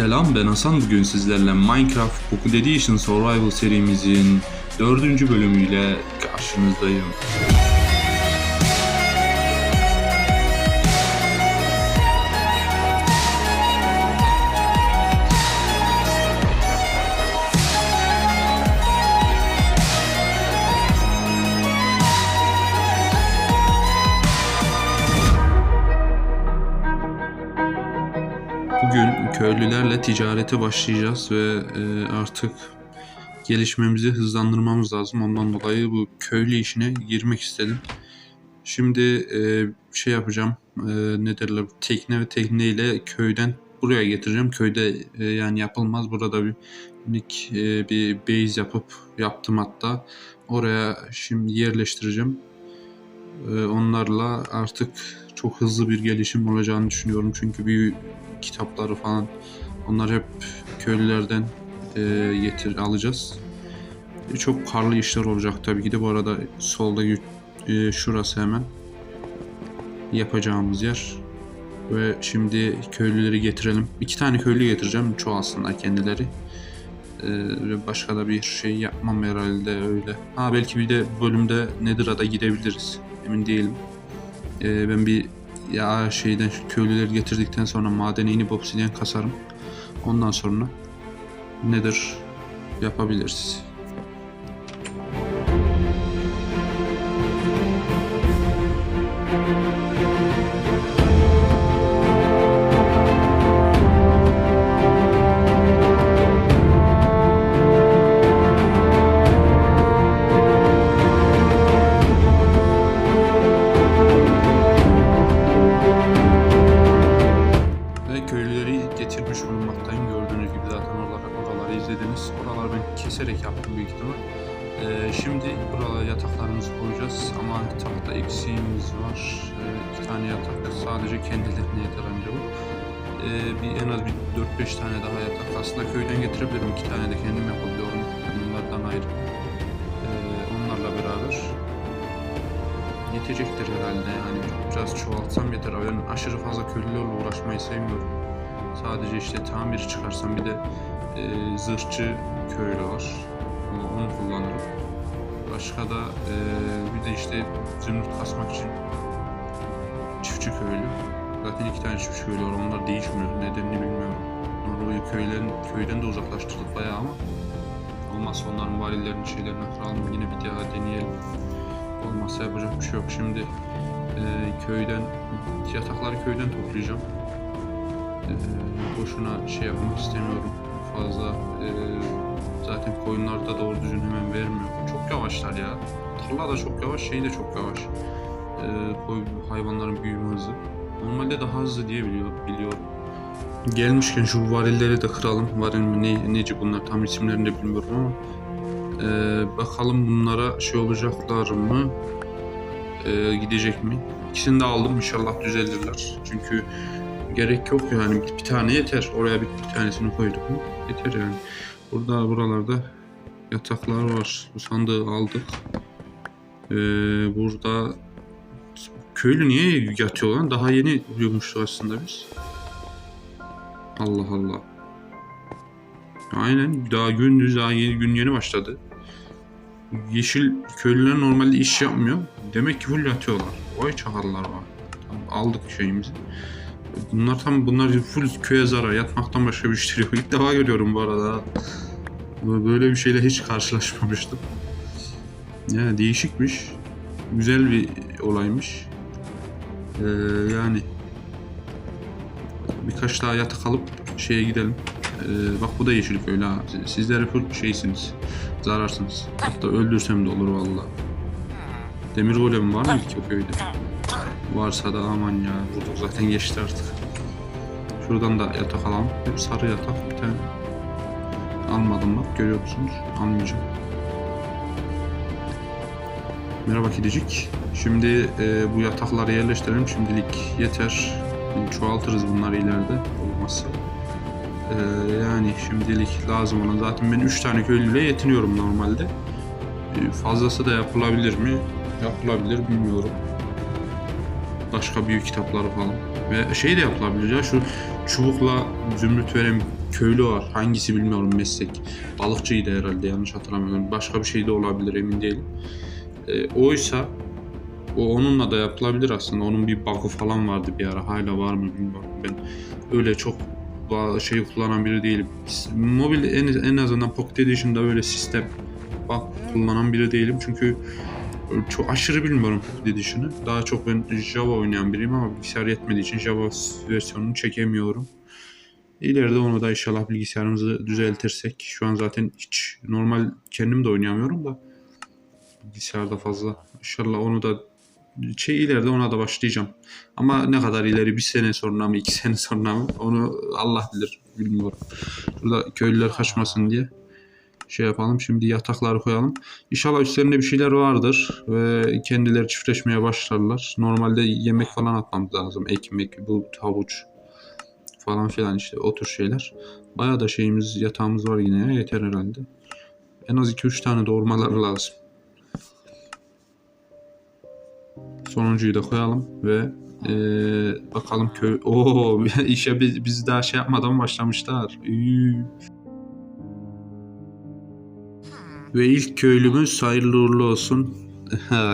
Selam ben Hasan bugün sizlerle Minecraft Pocket Edition Survival serimizin dördüncü bölümüyle karşınızdayım. Bugün köylülerle ticarete başlayacağız ve e, artık gelişmemizi hızlandırmamız lazım. Ondan dolayı bu köylü işine girmek istedim. Şimdi e, şey yapacağım. E, ne derler? Tekne ve tekneyle köyden buraya getireceğim. Köyde yani yapılmaz. Burada bir minik bir base yapıp yaptım hatta. Oraya şimdi yerleştireceğim. Onlarla artık çok hızlı bir gelişim olacağını düşünüyorum. Çünkü bir kitapları falan onlar hep köylülerden e, getir alacağız. E, çok karlı işler olacak tabii ki de bu arada solda e, şurası hemen yapacağımız yer. Ve şimdi köylüleri getirelim. İki tane köylü getireceğim çoğalsınlar kendileri. E, ve başka da bir şey yapmam herhalde öyle. Ha belki bir de bölümde Nether'a gidebiliriz. Emin değilim. E, ben bir ya şeyden şu köylüleri getirdikten sonra madene inip obsidyen kasarım. Ondan sonra nedir yapabiliriz. Oraları ben keserek yaptım büyük ihtimal. Ee, şimdi buralara yataklarımızı koyacağız ama tahta eksiğimiz var. Ee, iki tane yatak sadece kendilerine yeter ancak. bu. Ee, bir en az bir 4-5 tane daha yatak. Aslında köyden getirebilirim. iki tane de kendim yapabiliyorum. Bunlardan ayrı. Ee, onlarla beraber yetecektir herhalde yani biraz çoğaltsam yeter. Ben aşırı fazla köylülerle uğraşmayı sevmiyorum. Sadece işte tamir çıkarsam bir de e, zırhçı köylü var. Onu, onu kullanırım. Başka da e, bir de işte zümrüt kasmak için çiftçi köylü. Zaten iki tane çiftçi köylü var. Onlar değişmiyor. Nedenini bilmiyorum. Orayı köyden, köyden de uzaklaştırdık bayağı ama olmazsa onların varilerini şeylerini kıralım. Yine bir daha deneyelim. Olmazsa yapacak bir şey yok. Şimdi e, köyden yatakları köyden toplayacağım. E, boşuna şey yapmak istemiyorum. Fazla e, zaten koyunlarda doğru düzgün hemen vermiyor. Çok yavaşlar ya. Tarla da çok yavaş, şey de çok yavaş. E, koy hayvanların büyüme hızı. Normalde daha hızlı diye biliyor, biliyorum. Gelmişken şu varilleri de kıralım. Varil mi ne, neci bunlar tam isimlerini de bilmiyorum ama ee, bakalım bunlara şey olacaklar mı? Ee, gidecek mi? İkisini de aldım inşallah düzelirler. Çünkü gerek yok yani bir, bir tane yeter. Oraya bir, bir tanesini koyduk mu yeter yani. Burada buralarda yataklar var. Bu sandığı aldık. Ee, burada köylü niye yatıyor lan? Daha yeni uyumuştu aslında biz. Allah Allah. Aynen daha gündüz daha yeni gün yeni başladı. Yeşil köylüler normalde iş yapmıyor. Demek ki full yatıyorlar. Vay çakallar var. Aldık şeyimizi. Bunlar tam bunlar full köye zarar. Yatmaktan başka bir şey yok. İlk defa görüyorum bu arada. Böyle bir şeyle hiç karşılaşmamıştım. Yani değişikmiş. Güzel bir olaymış. Ee, yani birkaç daha yatak alıp şeye gidelim. Ee, bak bu da yeşil köylü ha. Siz- Sizler full şeysiniz. Zararsınız. Hatta öldürsem de olur valla. Demir golem var mı ki o köyde? Varsa da aman ya. Vurduk zaten geçti artık. Şuradan da yatak alalım. Hep sarı yatak bir tane. Almadım bak görüyor musunuz? Almayacağım. Merhaba kedicik. Şimdi e, bu yatakları yerleştirelim. Şimdilik yeter. Çoğaltırız bunları ileride. Olmazsa. Ee, yani şimdilik lazım olan zaten ben 3 tane köylüyle yetiniyorum normalde. Ee, fazlası da yapılabilir mi? Yapılabilir bilmiyorum. Başka büyük kitapları falan. Ve şey de yapılabilir ya şu çubukla zümrüt veren köylü var. Hangisi bilmiyorum meslek. Balıkçıydı herhalde yanlış hatırlamıyorum. Başka bir şey de olabilir emin değilim. E, oysa o onunla da yapılabilir aslında. Onun bir bug'ı falan vardı bir ara. Hala var mı bilmiyorum. Ben öyle çok şey kullanan biri değilim. Mobil en, en azından Pocket Edition'da öyle sistem bug kullanan biri değilim. Çünkü çok aşırı bilmiyorum Edition'ı. Daha çok ben Java oynayan biriyim ama bilgisayar yetmediği için Java versiyonunu çekemiyorum. İleride onu da inşallah bilgisayarımızı düzeltirsek. Şu an zaten hiç normal kendim de oynayamıyorum da bilgisayarda fazla. İnşallah onu da şey ileride ona da başlayacağım. Ama ne kadar ileri bir sene sonra mı iki sene sonra mı onu Allah bilir bilmiyorum. Burada köylüler kaçmasın diye şey yapalım. Şimdi yatakları koyalım. İnşallah üstlerinde bir şeyler vardır ve kendileri çiftleşmeye başlarlar. Normalde yemek falan atmamız lazım. Ekmek, bu havuç falan filan işte o tür şeyler. Bayağı da şeyimiz yatağımız var yine yeter herhalde. En az 2-3 tane doğurmaları lazım. Sonuncuyu da koyalım ve eee, bakalım köy... Oo işe biz, biz daha şey yapmadan başlamışlar. Üy. Ve ilk köylümüz hayırlı uğurlu olsun.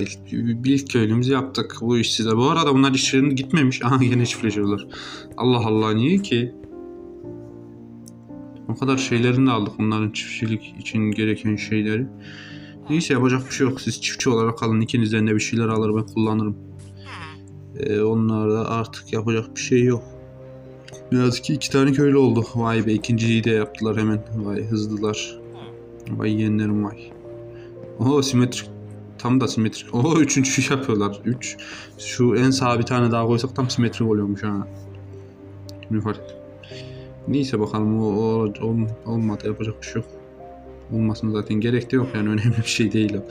İlk, ilk köylümüzü yaptık bu iş size. Bu arada bunlar işlerine gitmemiş. Aha yine çiftleşiyorlar. Allah Allah niye ki? O kadar şeylerini de aldık onların çiftçilik için gereken şeyleri. Neyse yapacak bir şey yok. Siz çiftçi olarak kalın. İkinizden de bir şeyler alır ben kullanırım. Ee, onlarda artık yapacak bir şey yok. Biraz ki iki tane köylü oldu. Vay be ikinciyi de yaptılar hemen. Vay hızlılar. Vay yeğenlerim vay. Oho simetrik. Tam da simetrik. Oho üçüncü yapıyorlar. Üç. Şu en sağa bir tane daha koysak tam simetrik oluyormuş ha. Şimdi fark ettim. Neyse bakalım o, o, ol- olmadı yapacak bir şey yok. Olmasın zaten gerek de yok yani önemli bir şey değil o.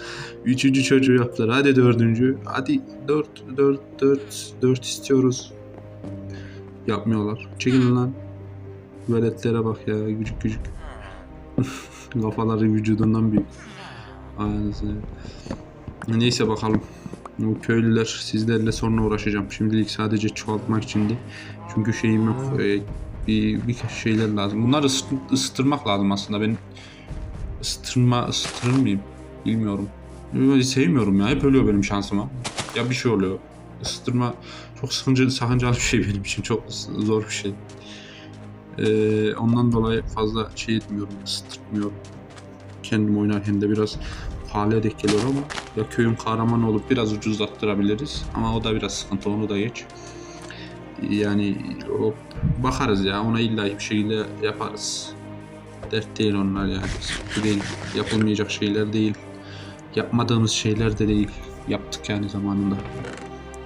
Üçüncü çocuğu yaptılar. Hadi dördüncü. Hadi dört, dört, dört, dört istiyoruz. Yapmıyorlar. Çekilin lan. Veletlere bak ya küçük küçük. Kafaları vücudundan büyük. Öyle. Neyse bakalım. Bu köylüler sizlerle sonra uğraşacağım. Şimdilik sadece çoğaltmak içindi. Çünkü şeyim yok. Ee, bir, bir şeyler lazım. Bunları ısıt- ısıtırmak lazım aslında. Ben ısıtırma, ısıtırır mıyım? Bilmiyorum. Böyle sevmiyorum ya. Hep ölüyor benim şansıma. Ya bir şey oluyor. Isıtırma çok sıkıntı, sakıncalı bir şey benim için. Çok zor bir şey. Ee, ondan dolayı fazla şey etmiyorum, ısıtmıyorum. Kendim oynarken de biraz pahalıya denk geliyor ama ya köyün kahramanı olup biraz ucuzlattırabiliriz. Ama o da biraz sıkıntı, onu da geç. Yani o, bakarız ya, ona illa bir şekilde yaparız. Dert değil onlar yani. Sıkıntı değil. Yapılmayacak şeyler değil. Yapmadığımız şeyler de değil. Yaptık yani zamanında.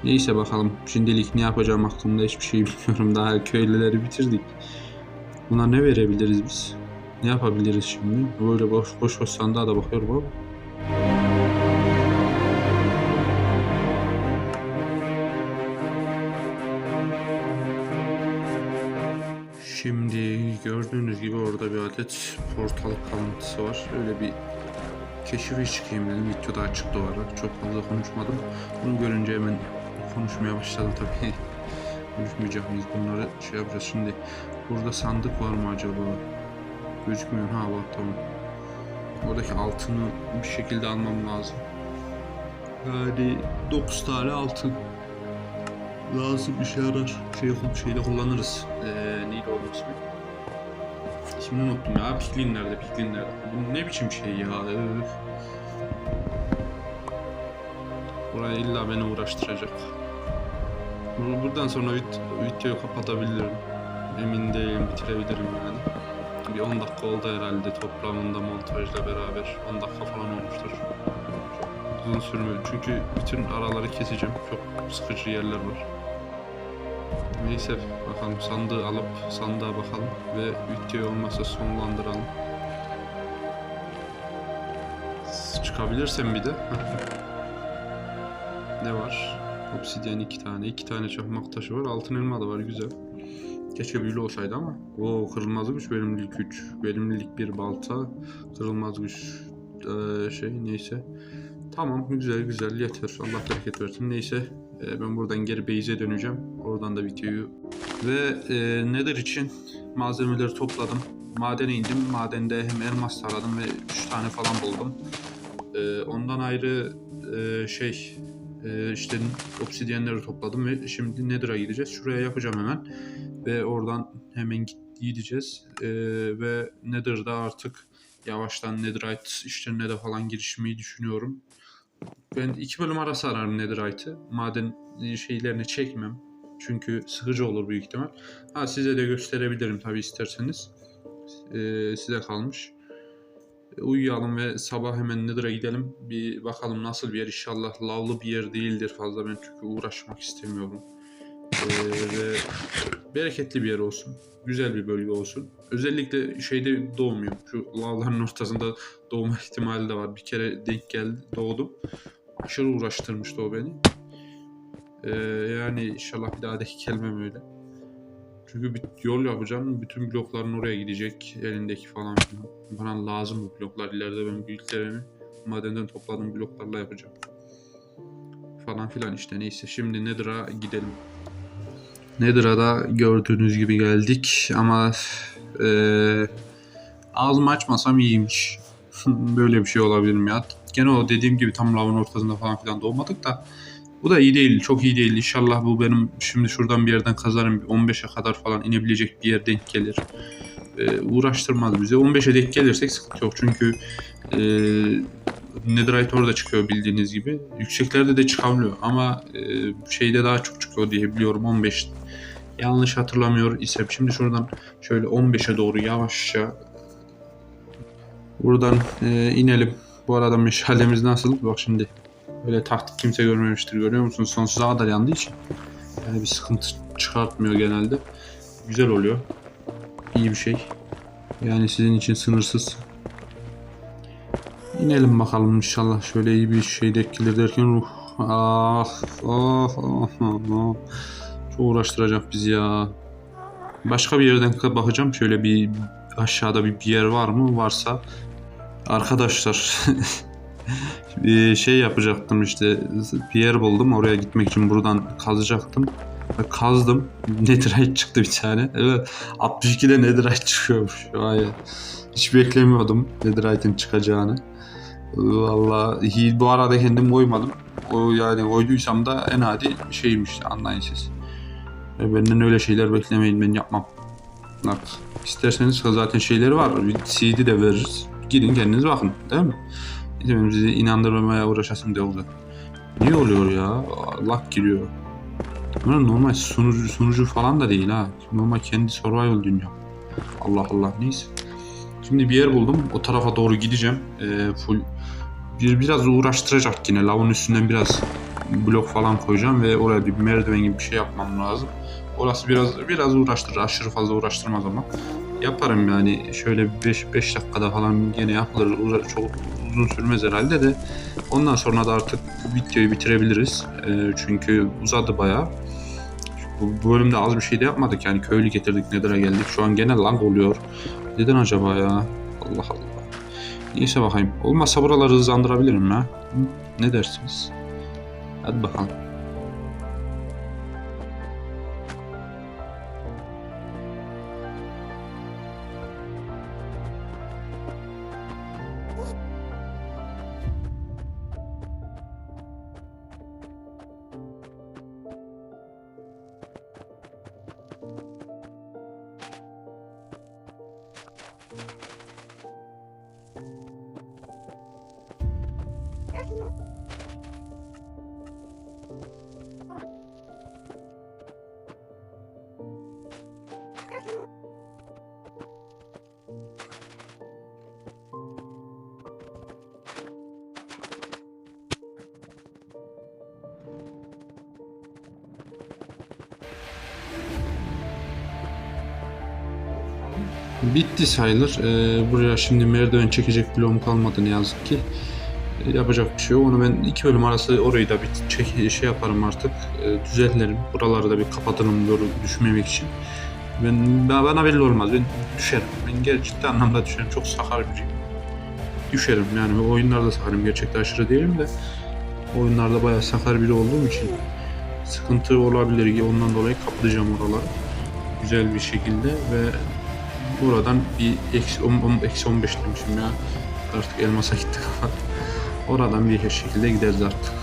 Neyse bakalım. Şimdilik ne yapacağım hakkında hiçbir şey bilmiyorum. Daha köylüleri bitirdik. Buna ne verebiliriz biz? Ne yapabiliriz şimdi? Böyle boş boş boş sandığa da bakıyorum ama. Şimdi gördüğünüz gibi orada bir adet portalık kalıntısı var. Öyle bir keşife çıkayım dedim. Videoda açıktı o ara. Çok fazla konuşmadım. Bunu görünce hemen konuşmaya başladım tabii. Konuşmayacak mıyız bunları şey yapacağız şimdi. Burada sandık var mı acaba? Gözükmüyor. Ha var tamam. Oradaki altını bir şekilde almam lazım. Yani 9 tane altın. Lazım işe yarar. Şey, şeyde kullanırız. Ee, neydi onun ismi? Şimdi unuttum ya. Piklin nerede? Piklin nerede? Bu ne biçim şey ya? Buraya illa beni uğraştıracak. Bu- Buradan sonra vid- videoyu kapatabilirim. Emin değilim bitirebilirim yani. Bir 10 dakika oldu herhalde toplamında montajla beraber. 10 dakika falan olmuştur. Uzun sürmüyor çünkü bütün araları keseceğim. Çok sıkıcı yerler var. Neyse bakalım sandığı alıp sandığa bakalım ve videoyu olmazsa sonlandıralım. Çıkabilirsem bir de. ne var? Obsidyen iki tane. iki tane çakmak taşı var. Altın elma da var güzel. Keşke büyülü olsaydı ama. O kırılmaz güç verimlilik 3. Verimlilik 1 balta. Kırılmaz güç eee, şey neyse. Tamam güzel güzel yeter. Allah bereket versin. Neyse E, ben buradan geri base'e döneceğim. Oradan da videoyu ve e, Nether için malzemeleri topladım. Madene indim. Madende hem elmas taradım ve 3 tane falan buldum. E, ondan ayrı e, şey e, işte obsidyenleri topladım ve şimdi Nether'a gideceğiz. Şuraya yapacağım hemen ve oradan hemen gideceğiz. E, ve Nether'da artık yavaştan Netherite işlerine de falan girişmeyi düşünüyorum. Ben iki bölüm arası ararım Netherite'ı. Maden şeylerini çekmem. Çünkü sıkıcı olur büyük ihtimal. Ha size de gösterebilirim tabii isterseniz. Ee, size kalmış. Uyuyalım ve sabah hemen Nether'a gidelim. Bir bakalım nasıl bir yer. İnşallah lavlı bir yer değildir fazla. Ben çünkü uğraşmak istemiyorum. Ee, ve bereketli bir yer olsun. Güzel bir bölge olsun. Özellikle şeyde doğmuyor. Şu lavların ortasında doğma ihtimali de var. Bir kere denk geldi, doğdum. Aşırı uğraştırmıştı o beni. Ee, yani inşallah bir daha denk gelmem öyle. Çünkü bir yol yapacağım. Bütün blokların oraya gidecek. Elindeki falan filan. Bana lazım bu bloklar. İleride ben büyüklerimi madenden topladığım bloklarla yapacağım. Falan filan işte neyse. Şimdi Nether'a gidelim. Nether'a gördüğünüz gibi geldik ama eee ağzımı açmasam iyiymiş. Böyle bir şey olabilir mi ya? Gene o dediğim gibi tam lavın ortasında falan filan doğmadık da bu da iyi değil. Çok iyi değil. İnşallah bu benim şimdi şuradan bir yerden kazarım. 15'e kadar falan inebilecek bir yer denk gelir. Ee, uğraştırmaz bize. 15'e denk gelirsek sıkıntı yok. Çünkü e, Netherite orada çıkıyor bildiğiniz gibi. Yükseklerde de çıkabiliyor ama e, şeyde daha çok çıkıyor diye biliyorum 15. Yanlış hatırlamıyor isem şimdi şuradan şöyle 15'e doğru yavaşça buradan e, inelim. Bu arada meşalemiz nasıl? Bak şimdi Öyle taktik kimse görmemiştir görüyor musun? Sonsuza kadar yandığı için. Yani bir sıkıntı çıkartmıyor genelde. Güzel oluyor. İyi bir şey. Yani sizin için sınırsız. İnelim bakalım inşallah. Şöyle iyi bir şey denk gelir derken ruh. Ah, ah, ah, ah. Çok uğraştıracak bizi ya. Başka bir yerden bakacağım. Şöyle bir aşağıda bir, bir yer var mı? Varsa arkadaşlar şey yapacaktım işte bir yer buldum oraya gitmek için buradan kazacaktım. Kazdım. Netherite çıktı bir tane. Evet 62'de netherite çıkıyormuş. Vay hiç beklemiyordum netherite'in çıkacağını. Vallahi bu arada kendim koymadım o yani koyduysam da en adi şeymiş anlayın siz ve benden öyle şeyler beklemeyin ben yapmam. Bak, isterseniz zaten şeyleri var. CD de veririz. Gidin kendiniz bakın değil mi benim sizi inandırmamaya uğraşasım da oldu. Niye oluyor ya? Allah giriyor. Bunlar normal sunucu, sunucu falan da değil ha. Normal kendi survival dünya. Allah Allah neyse. Şimdi bir yer buldum. O tarafa doğru gideceğim. Ee, full bir biraz uğraştıracak yine. Lavın üstünden biraz blok falan koyacağım ve oraya bir merdiven gibi bir şey yapmam lazım. Orası biraz biraz uğraştırır. Aşırı fazla uğraştırmaz ama. Yaparım yani şöyle 5 5 dakikada falan gene yapılır. Uğra- çok uzun sürmez herhalde de ondan sonra da artık videoyu bitirebiliriz. Ee, çünkü uzadı bayağı. Bu, bölümde az bir şey de yapmadık yani köylü getirdik Nether'a geldik. Şu an gene lag oluyor. Neden acaba ya? Allah Allah. Neyse bakayım. Olmazsa buraları hızlandırabilirim ha. Ne dersiniz? Hadi bakalım. Bitti sayılır. Ee, buraya şimdi merdiven çekecek bloğum kalmadı ne yazık ki. Yapacak bir şey yok. Onu ben iki bölüm arası orayı da bir çek, şey yaparım artık. Ee, düzenlerim. Buraları da bir kapatırım doğru düşmemek için. Ben bana belli olmaz. Ben düşerim. Ben gerçekten anlamda düşerim. Çok sakar biriyim. Düşerim yani. Oyunlarda sakarım. Gerçekten aşırı değilim de oyunlarda bayağı sakar biri olduğum için sıkıntı olabilir ondan dolayı kaplayacağım oraları. Güzel bir şekilde ve buradan bir eksi, on- on- eksi 15 demişim ya. Artık elmasa gitti kafa. Oradan bir şekilde gideriz artık.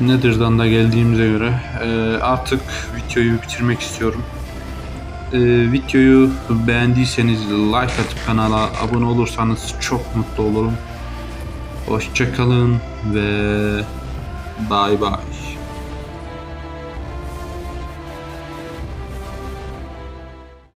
Nether'dan da geldiğimize göre e, artık videoyu bitirmek istiyorum. E, videoyu beğendiyseniz like atıp kanala abone olursanız çok mutlu olurum. Hoşçakalın ve bye bye.